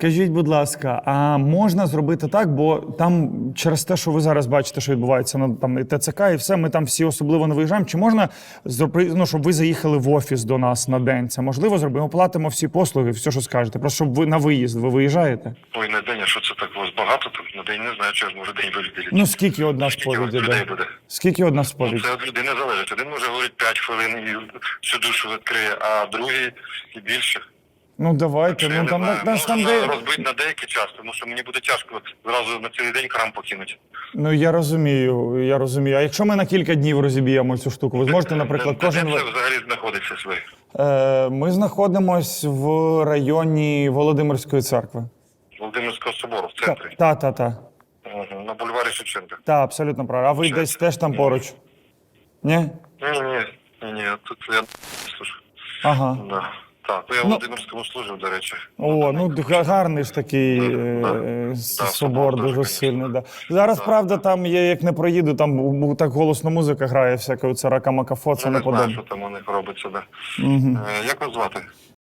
Кажіть, будь ласка, а можна зробити так, бо там через те, що ви зараз бачите, що відбувається на там і ТЦК, і все, ми там всі особливо не виїжджаємо. Чи можна зробити, ну, щоб ви заїхали в офіс до нас на день? Це можливо зробити? Ми платимо всі послуги, все, що скажете. Просто щоб ви на виїзд, ви виїжджаєте? Ой, на день, а що це так у вас багато тут? На день не знаю, чи ж може день виділити. Ну скільки одна сповідь іде? буде? Скільки одна Ну, це від людини залежить. Один може говорити 5 хвилин і всю душу відкриє, а другий і більше. Ну давайте. Ну там знаю. нас там де. розбити на деякий час, тому що мені буде тяжко зразу на цілий день храм покинути. Ну я розумію, я розумію. А якщо ми на кілька днів розіб'ємо цю штуку, ви зможете, наприклад, Де- кожен де це взагалі знаходиться своє? Е, ми знаходимось в районі Володимирської церкви. Володимирського собору в центрі. Та, та, та. Мгм, На бульварі Шевченка. Та, абсолютно правильно. А ви десь теж там поруч? Ні? Ні, ні, ні, ні, тут я слушаю. Ага. Да. Так, то я в Володимирському служив, до речі. О, ну гарний ж такий Да. е, Да, собор да, дуже сильний. Да. Зараз, правда, там є, як не проїду, там так голосно музика грає, всяка оця рака макафо, це Ну, не не знаю, подобається. що там у них робиться, да. Е, Як вас звати?